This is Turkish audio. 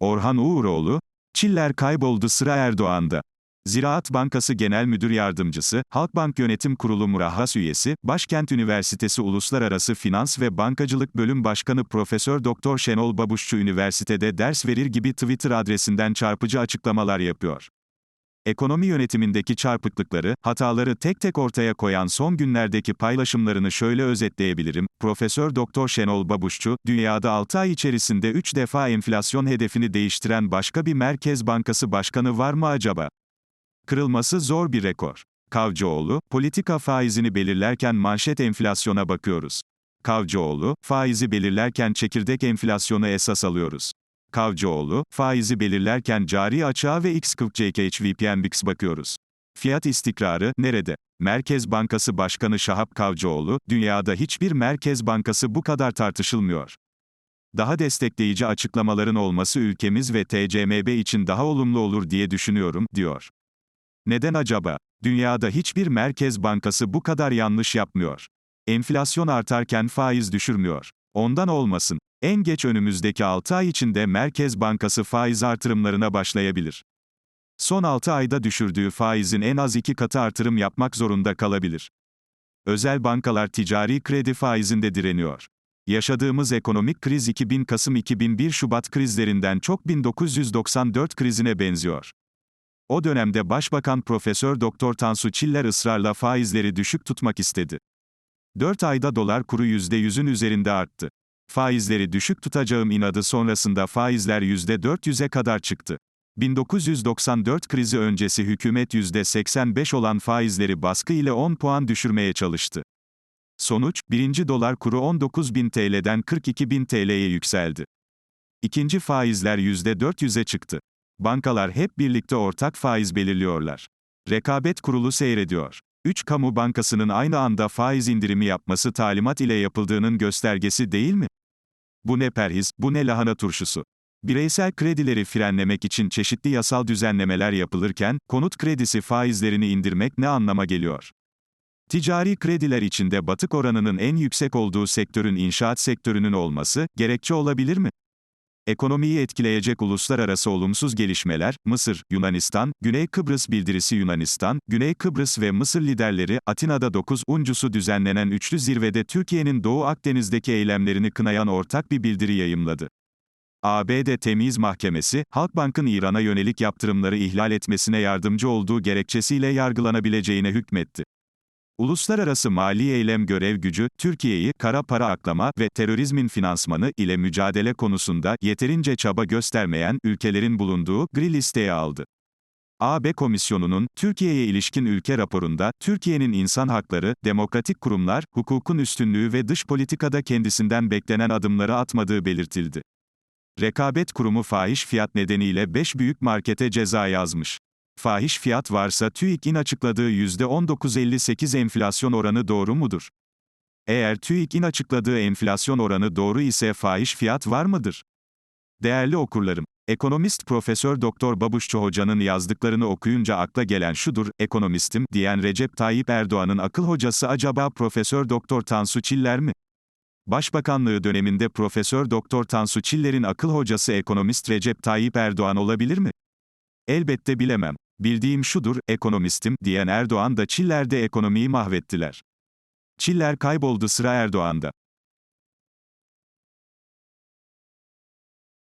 Orhan Uğuroğlu, Çiller kayboldu sıra Erdoğan'da. Ziraat Bankası Genel Müdür Yardımcısı, Halkbank Yönetim Kurulu Murahhas Üyesi, Başkent Üniversitesi Uluslararası Finans ve Bankacılık Bölüm Başkanı Profesör Doktor Şenol Babuşçu üniversitede ders verir gibi Twitter adresinden çarpıcı açıklamalar yapıyor. Ekonomi yönetimindeki çarpıklıkları, hataları tek tek ortaya koyan son günlerdeki paylaşımlarını şöyle özetleyebilirim. Profesör Doktor Şenol Babuşçu, dünyada 6 ay içerisinde 3 defa enflasyon hedefini değiştiren başka bir Merkez Bankası başkanı var mı acaba? Kırılması zor bir rekor. Kavcıoğlu, politika faizini belirlerken manşet enflasyona bakıyoruz. Kavcıoğlu, faizi belirlerken çekirdek enflasyonu esas alıyoruz. Kavcıoğlu, faizi belirlerken cari açığa ve X40 VPNBix bakıyoruz. Fiyat istikrarı nerede? Merkez Bankası Başkanı Şahap Kavcıoğlu, dünyada hiçbir merkez bankası bu kadar tartışılmıyor. Daha destekleyici açıklamaların olması ülkemiz ve TCMB için daha olumlu olur diye düşünüyorum, diyor. Neden acaba? Dünyada hiçbir merkez bankası bu kadar yanlış yapmıyor. Enflasyon artarken faiz düşürmüyor. Ondan olmasın. En geç önümüzdeki 6 ay içinde Merkez Bankası faiz artırımlarına başlayabilir. Son 6 ayda düşürdüğü faizin en az 2 katı artırım yapmak zorunda kalabilir. Özel bankalar ticari kredi faizinde direniyor. Yaşadığımız ekonomik kriz 2000 Kasım 2001 Şubat krizlerinden çok 1994 krizine benziyor. O dönemde Başbakan Profesör Doktor Tansu Çiller ısrarla faizleri düşük tutmak istedi. 4 ayda dolar kuru %100'ün üzerinde arttı. Faizleri düşük tutacağım inadı sonrasında faizler %400'e kadar çıktı. 1994 krizi öncesi hükümet %85 olan faizleri baskı ile 10 puan düşürmeye çalıştı. Sonuç, birinci dolar kuru 19.000 TL'den 42.000 TL'ye yükseldi. İkinci faizler %400'e çıktı. Bankalar hep birlikte ortak faiz belirliyorlar. Rekabet kurulu seyrediyor. 3 kamu bankasının aynı anda faiz indirimi yapması talimat ile yapıldığının göstergesi değil mi? Bu ne perhiz, bu ne lahana turşusu. Bireysel kredileri frenlemek için çeşitli yasal düzenlemeler yapılırken, konut kredisi faizlerini indirmek ne anlama geliyor? Ticari krediler içinde batık oranının en yüksek olduğu sektörün inşaat sektörünün olması, gerekçe olabilir mi? Ekonomiyi etkileyecek uluslararası olumsuz gelişmeler, Mısır, Yunanistan, Güney Kıbrıs bildirisi Yunanistan, Güney Kıbrıs ve Mısır liderleri, Atina'da 9. uncusu düzenlenen üçlü zirvede Türkiye'nin Doğu Akdeniz'deki eylemlerini kınayan ortak bir bildiri yayımladı. ABD Temiz Mahkemesi, Halkbank'ın İran'a yönelik yaptırımları ihlal etmesine yardımcı olduğu gerekçesiyle yargılanabileceğine hükmetti. Uluslararası Mali Eylem Görev Gücü, Türkiye'yi kara para aklama ve terörizmin finansmanı ile mücadele konusunda yeterince çaba göstermeyen ülkelerin bulunduğu gri listeye aldı. AB Komisyonu'nun Türkiye'ye ilişkin ülke raporunda Türkiye'nin insan hakları, demokratik kurumlar, hukukun üstünlüğü ve dış politikada kendisinden beklenen adımları atmadığı belirtildi. Rekabet Kurumu fahiş fiyat nedeniyle 5 büyük markete ceza yazmış. Fahiş fiyat varsa TÜİK'in açıkladığı %19.58 enflasyon oranı doğru mudur? Eğer TÜİK'in açıkladığı enflasyon oranı doğru ise fahiş fiyat var mıdır? Değerli okurlarım, ekonomist Profesör Doktor Babuşçu Hoca'nın yazdıklarını okuyunca akla gelen şudur, ekonomistim diyen Recep Tayyip Erdoğan'ın akıl hocası acaba Profesör Doktor Tansu Çiller mi? Başbakanlığı döneminde Profesör Doktor Tansu Çiller'in akıl hocası ekonomist Recep Tayyip Erdoğan olabilir mi? Elbette bilemem. Bildiğim şudur, ekonomistim, diyen Erdoğan da Çiller'de ekonomiyi mahvettiler. Çiller kayboldu sıra Erdoğan'da.